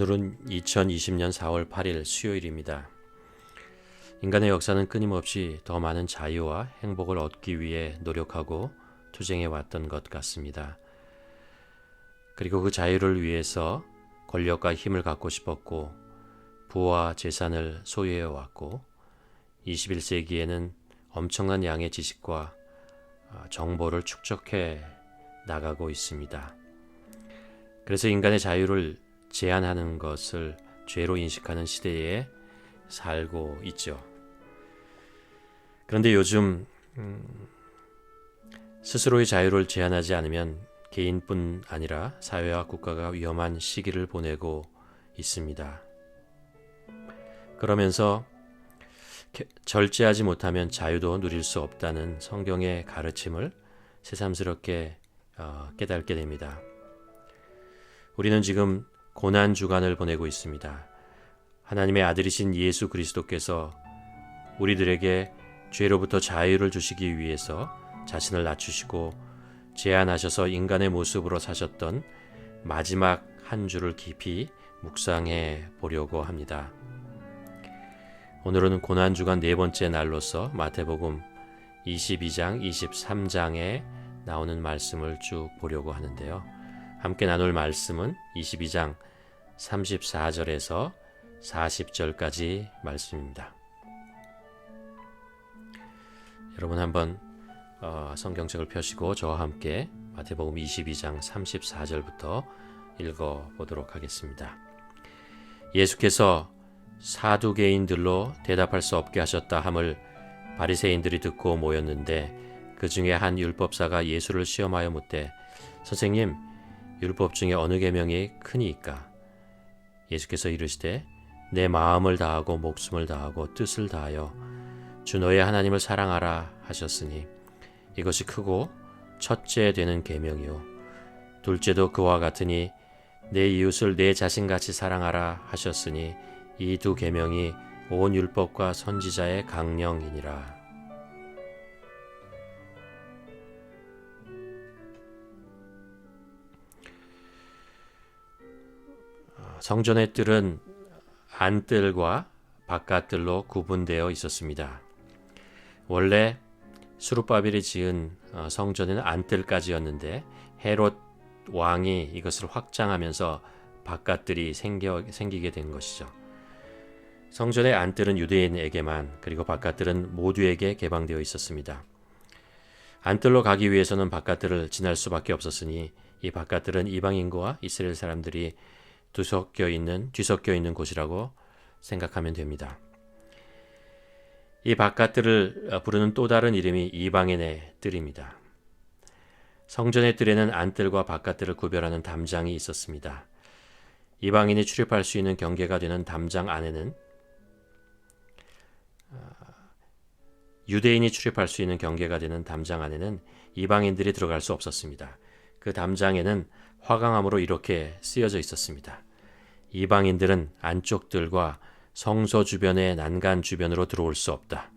오늘은 2020년 4월 8일 수요일입니다. 인간의 역사는 끊임없이 더 많은 자유와 행복을 얻기 위해 노력하고 투쟁해 왔던 것 같습니다. 그리고 그 자유를 위해서 권력과 힘을 갖고 싶었고 부와 재산을 소유해 왔고 21세기에는 엄청난 양의 지식과 아, 정보를 축적해 나가고 있습니다. 그래서 인간의 자유를 제한하는 것을 죄로 인식하는 시대에 살고 있죠. 그런데 요즘 음, 스스로의 자유를 제한하지 않으면 개인뿐 아니라 사회와 국가가 위험한 시기를 보내고 있습니다. 그러면서 절제하지 못하면 자유도 누릴 수 없다는 성경의 가르침을 새삼스럽게 어, 깨닫게 됩니다. 우리는 지금 고난 주간을 보내고 있습니다. 하나님의 아들이신 예수 그리스도께서 우리들에게 죄로부터 자유를 주시기 위해서 자신을 낮추시고 제안하셔서 인간의 모습으로 사셨던 마지막 한 주를 깊이 묵상해 보려고 합니다. 오늘은 고난 주간 네 번째 날로서 마태복음 22장, 23장에 나오는 말씀을 쭉 보려고 하는데요. 함께 나눌 말씀은 22장 34절에서 40절까지 말씀입니다. 여러분 한번 어, 성경책을 펴시고 저와 함께 마태복음 22장 34절부터 읽어 보도록 하겠습니다. 예수께서 사두개인들로 대답할 수 없게 하셨다 함을 바리새인들이 듣고 모였는데 그 중에 한 율법사가 예수를 시험하여 묻되 선생님 율법 중에 어느 계명이 크니이까 예수께서 이르시되 내 마음을 다하고 목숨을 다하고 뜻을 다하여 주 너의 하나님을 사랑하라 하셨으니 이것이 크고 첫째 되는 계명이요. 둘째도 그와 같으니 내 이웃을 내 자신같이 사랑하라 하셨으니 이 두 계명이 온 율법과 선지자의 강령이니라 성전의 뜰은 안뜰과 바깥뜰로 구분되어 있었습니다. 원래 수르바벨이 지은 어, 성전에는 안뜰까지였는데 헤롯 왕이 이것을 확장하면서 바깥뜰이 생겨, 생기게 된 것이죠. 성전의 안뜰은 유대인에게만 그리고 바깥뜰은 모두에게 개방되어 있었습니다. 안뜰로 가기 위해서는 바깥뜰을 지날 수밖에 없었으니 이 바깥뜰은 이방인과 이스라엘 사람들이 뒤섞여 있는 뒤섞여 있는 곳이라고 생각하면 됩니다. 이 바깥들을 부르는 또 다른 이름이 이방인의 뜰입니다. 성전의 뜰에는 안뜰과 바깥뜰을 구별하는 담장이 있었습니다. 이방인이 출입할 수 있는 경계가 되는 담장 안에는 어, 유대인이 출입할 수 있는 경계가 되는 담장 안에는 이방인들이 들어갈 수 없었습니다. 그 담장에는 화강암으로 이렇게 쓰여져 있었습니다. 이방인들은 안쪽들과 성소 주변의 난간 주변으로 들어올 수 없다.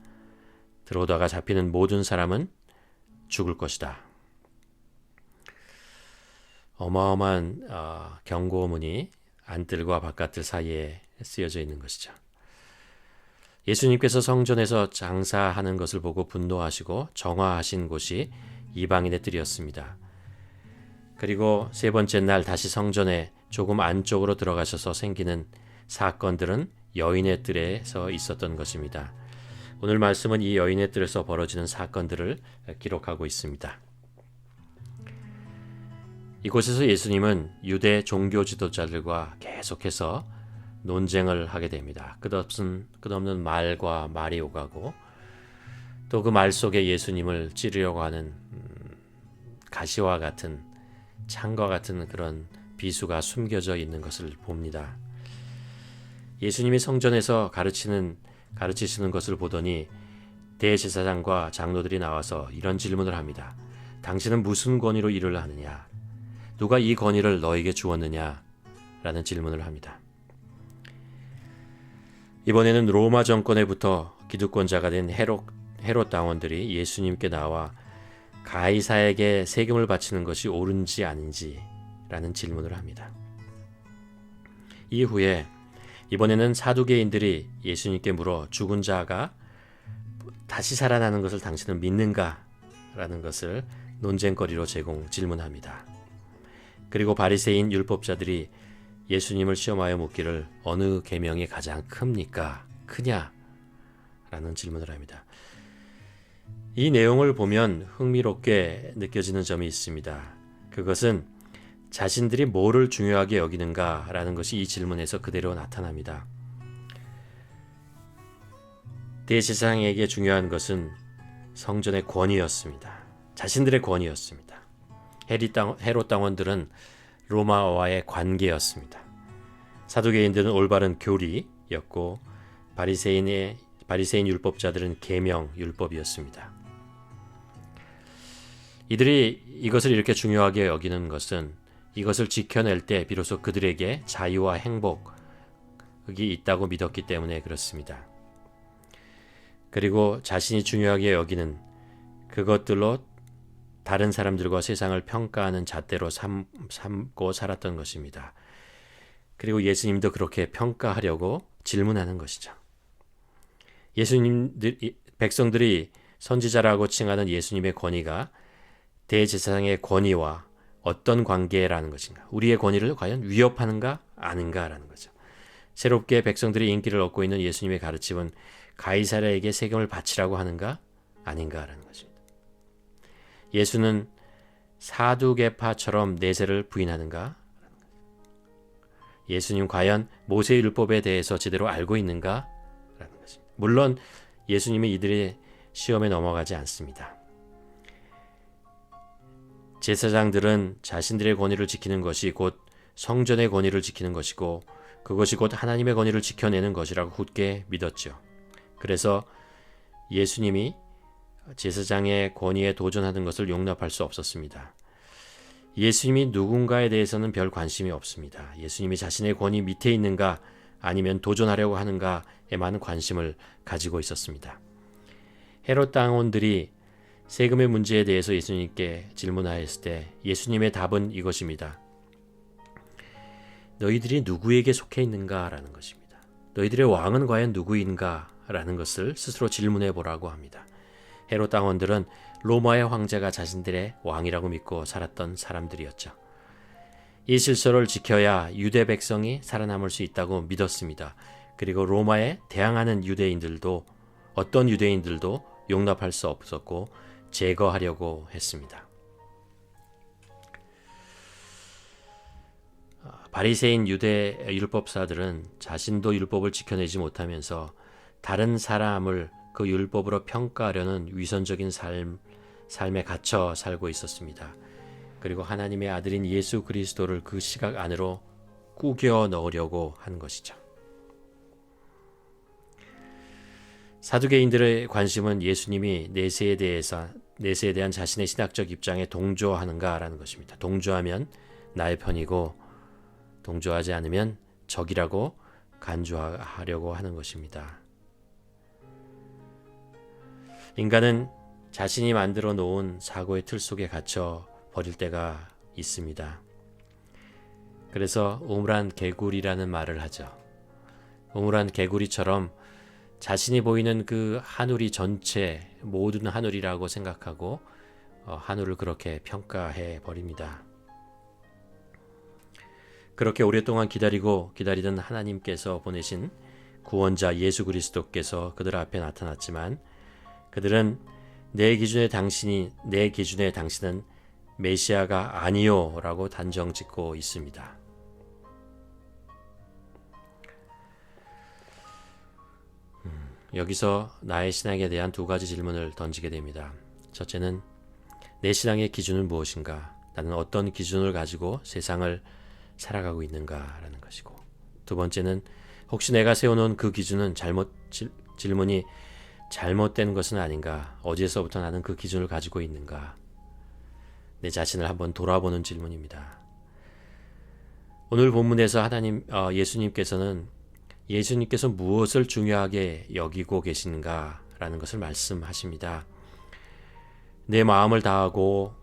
들어오다가 잡히는 모든 사람은 죽을 것이다. 어마어마한 어, 경고문이 안뜰과 바깥뜰 사이에 쓰여져 있는 것이죠. 예수님께서 성전에서 장사하는 것을 보고 분노하시고 정화하신 곳이 이방인의 뜰이었습니다. 그리고 세 번째 날 다시 성전에 조금 안쪽으로 들어가셔서 생기는 사건들은 여인의 뜰에서 있었던 것입니다. 오늘 말씀은 이 여인의 뜰에서 벌어지는 사건들을 기록하고 있습니다. 이곳에서 예수님은 유대 종교 지도자들과 계속해서 논쟁을 하게 됩니다. 끝없는, 끝없는 말과 말이 오가고 또 그 말 속에 예수님을 찌르려고 하는 음, 가시와 같은 창과 같은 그런 비수가 숨겨져 있는 것을 봅니다. 예수님이 성전에서 가르치는 가르치시는 것을 보더니 대제사장과 장로들이 나와서 이런 질문을 합니다. 당신은 무슨 권위로 일을 하느냐? 누가 이 권위를 너에게 주었느냐? 라는 질문을 합니다. 이번에는 로마 정권에부터 기득권자가 된 헤롯, 헤롯 당원들이 예수님께 나와 가이사에게 세금을 바치는 것이 옳은지 아닌지라는 질문을 합니다. 이후에 이번에는 사두개인들이 예수님께 물어 죽은 자가 다시 살아나는 것을 당신은 믿는가? 라는 것을 논쟁거리로 제공 질문합니다. 그리고 바리새인 율법자들이 예수님을 시험하여 묻기를 어느 계명이 가장 큽니까? 크냐? 라는 질문을 합니다. 이 내용을 보면 흥미롭게 느껴지는 점이 있습니다. 그것은 자신들이 뭐를 중요하게 여기는가라는 것이 이 질문에서 그대로 나타납니다. 대제사장에게 중요한 것은 성전의 권위였습니다. 자신들의 권위였습니다. 헤롯 당원들은 로마와의 관계였습니다. 사두개인들은 올바른 교리였고 바리새인의 바리새인 율법자들은 계명 율법이었습니다. 이들이 이것을 이렇게 중요하게 여기는 것은 이것을 지켜낼 때 비로소 그들에게 자유와 행복이 있다고 믿었기 때문에 그렇습니다. 그리고 자신이 중요하게 여기는 그것들로 다른 사람들과 세상을 평가하는 잣대로 삼, 삼고 살았던 것입니다. 그리고 예수님도 그렇게 평가하려고 질문하는 것이죠. 예수님들 백성들이 선지자라고 칭하는 예수님의 권위가 대제사장의 권위와 어떤 관계라는 것인가? 우리의 권위를 과연 위협하는가 아닌가라는 거죠. 새롭게 백성들이 인기를 얻고 있는 예수님의 가르침은 가이사라에게 세금을 바치라고 하는가 아닌가라는 것입니다. 예수는 사두개파처럼 내세를 부인하는가? 예수님 과연 모세 율법에 대해서 제대로 알고 있는가? 라는 것입니다. 물론 예수님이 이들의 시험에 넘어가지 않습니다. 제사장들은 자신들의 권위를 지키는 것이 곧 성전의 권위를 지키는 것이고 그것이 곧 하나님의 권위를 지켜내는 것이라고 굳게 믿었죠. 그래서 예수님이 제사장의 권위에 도전하는 것을 용납할 수 없었습니다. 예수님이 누군가에 대해서는 별 관심이 없습니다. 예수님이 자신의 권위 밑에 있는가 아니면 도전하려고 하는가에 많은 관심을 가지고 있었습니다. 헤롯 당원들이 세금의 문제에 대해서 예수님께 질문하였을 때 예수님의 답은 이것입니다. 너희들이 누구에게 속해 있는가라는 것입니다. 너희들의 왕은 과연 누구인가라는 것을 스스로 질문해 보라고 합니다. 헤롯 당원들은 로마의 황제가 자신들의 왕이라고 믿고 살았던 사람들이었죠. 이 질서를 지켜야 유대 백성이 살아남을 수 있다고 믿었습니다. 그리고 로마에 대항하는 유대인들도 어떤 유대인들도 용납할 수 없었고 제거하려고 했습니다. 바리새인 유대 율법사들은 자신도 율법을 지켜내지 못하면서 다른 사람을 그 율법으로 평가하려는 위선적인 삶, 삶에 갇혀 살고 있었습니다. 그리고 하나님의 아들인 예수 그리스도를 그 시각 안으로 꾸겨 넣으려고 한 것이죠. 사두개인들의 관심은 예수님이 내세에 대해서 내세에 대한 자신의 신학적 입장에 동조하는가라는 것입니다. 동조하면 나의 편이고 동조하지 않으면 적이라고 간주하려고 하는 것입니다. 인간은 자신이 만들어 놓은 사고의 틀 속에 갇혀 버릴 때가 있습니다. 그래서 우물한 개구리라는 말을 하죠. 우물한 개구리처럼 자신이 보이는 그 하늘이 전체 모든 하늘이라고 생각하고 어, 하늘을 그렇게 평가해 버립니다. 그렇게 오랫동안 기다리고 기다리던 하나님께서 보내신 구원자 예수 그리스도께서 그들 앞에 나타났지만 그들은 내 기준에 당신이 내 기준에 당신은 메시아가 아니요라고 단정 짓고 있습니다. 여기서 나의 신앙에 대한 두 가지 질문을 던지게 됩니다. 첫째는 내 신앙의 기준은 무엇인가? 나는 어떤 기준을 가지고 세상을 살아가고 있는가라는 것이고 두 번째는 혹시 내가 세워놓은 그 기준은 잘못 질, 질문이 잘못된 것은 아닌가? 어디에서부터 나는 그 기준을 가지고 있는가? 내 자신을 한번 돌아보는 질문입니다. 오늘 본문에서 하나님 어, 예수님께서는 예수님께서 무엇을 중요하게 여기고 계신가라는 것을 말씀하십니다. 내 마음을 다하고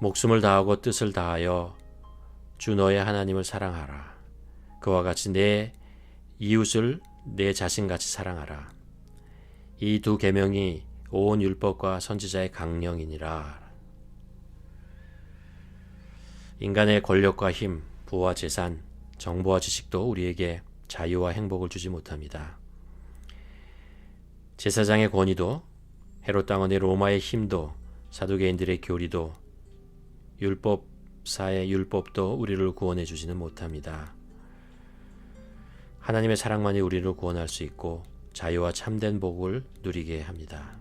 목숨을 다하고 뜻을 다하여 주 너의 하나님을 사랑하라. 그와 같이 내 이웃을 내 자신같이 사랑하라. 이 두 계명이 온 율법과 선지자의 강령이니라. 인간의 권력과 힘, 부와 재산, 정보와 지식도 우리에게 자유와 행복을 주지 못합니다. 제사장의 권위도 헤롯 당원의 로마의 힘도 사두개인들의 교리도 율법사의 율법도 우리를 구원해 주지는 못합니다. 하나님의 사랑만이 우리를 구원할 수 있고 자유와 참된 복을 누리게 합니다.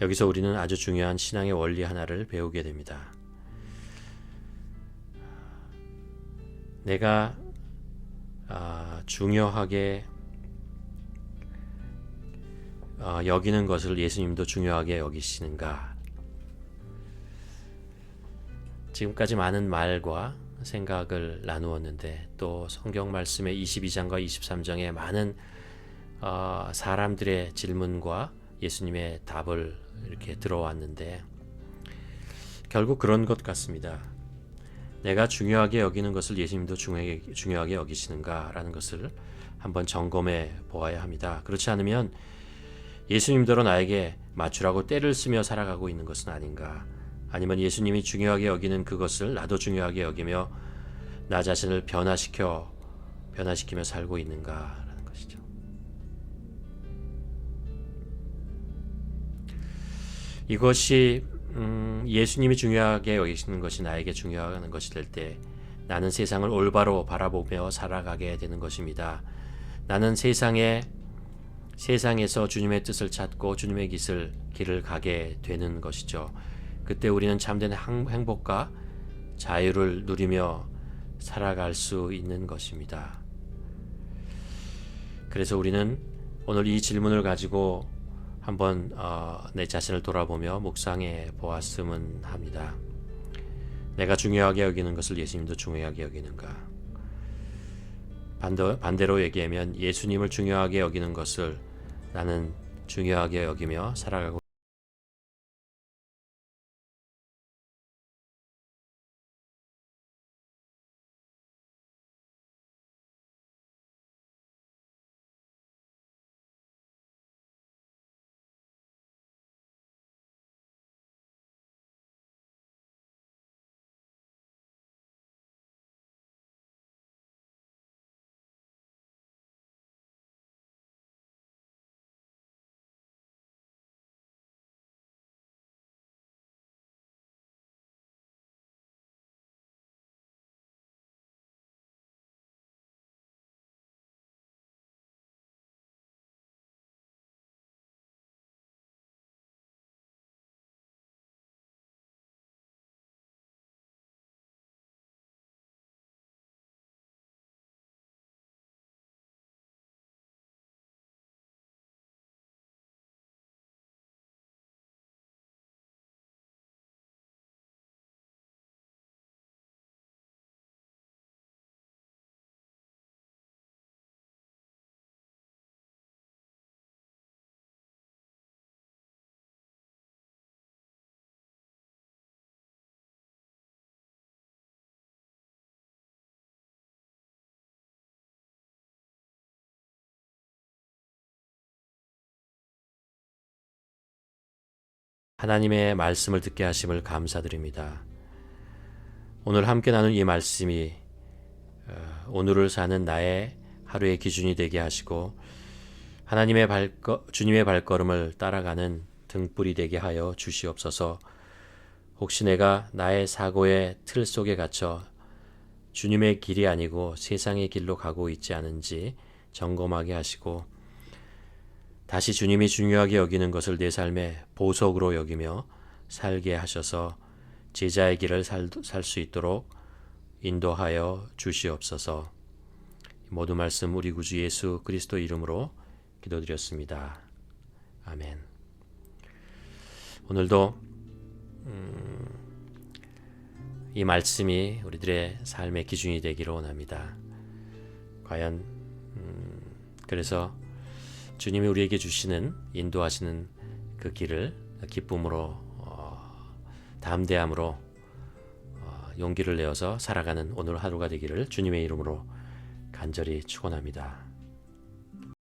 여기서 우리는 아주 중요한 신앙의 원리 하나를 배우게 됩니다. 내가 아, 중요하게 아, 여기는 것을 예수님도 중요하게 여기시는가? 지금까지 많은 말과 생각을 나누었는데 또 성경 말씀의 22장과 23장에 많은 어, 사람들의 질문과 예수님의 답을 이렇게 들어왔는데 결국 그런 것 같습니다. 내가 중요하게 여기는 것을 예수님도 중요하게, 여기시는가라는 것을 한번 점검해 보아야 합니다. 그렇지 않으면 예수님대로 나에게 맞추라고 때를 쓰며 살아가고 있는 것은 아닌가. 아니면 예수님이 중요하게 여기는 그것을 나도 중요하게 여기며 나 자신을 변화시켜 변화시키며 살고 있는가라는 것이죠. 이것이 음, 예수님이 중요하게 여기시는 것이 나에게 중요한 것이 될 때 나는 세상을 올바로 바라보며 살아가게 되는 것입니다. 나는 세상에 세상에서 주님의 뜻을 찾고 주님의 길을 길을 가게 되는 것이죠. 그때 우리는 참된 행복과 자유를 누리며 살아갈 수 있는 것입니다. 그래서 우리는 오늘 이 질문을 가지고 한번 어, 내 자신을 돌아보며 묵상해 보았으면 합니다. 내가 중요하게 여기는 것을 예수님도 중요하게 여기는가? 반대, 반대로 얘기하면 예수님을 중요하게 여기는 것을 나는 중요하게 여기며 살아가고 하나님의 말씀을 듣게 하심을 감사드립니다. 오늘 함께 나눈 이 말씀이 어, 오늘을 사는 나의 하루의 기준이 되게 하시고 하나님의 발거, 주님의 발걸음을 따라가는 등불이 되게 하여 주시옵소서. 혹시 내가 나의 사고의 틀 속에 갇혀 주님의 길이 아니고 세상의 길로 가고 있지 않은지 점검하게 하시고 다시 주님이 중요하게 여기는 것을 내 삶의 보석으로 여기며 살게 하셔서 제자의 길을 살 수 있도록 인도하여 주시옵소서. 모두 말씀 우리 구주 예수 그리스도 이름으로 기도드렸습니다. 아멘. 오늘도 음, 이 말씀이 우리들의 삶의 기준이 되기를 원합니다. 과연 음, 그래서 주님이 우리에게 주시는 인도하시는 그 길을 기쁨으로 어, 담대함으로 어, 용기를 내어서 살아가는 오늘 하루가 되기를 주님의 이름으로 간절히 축원합니다.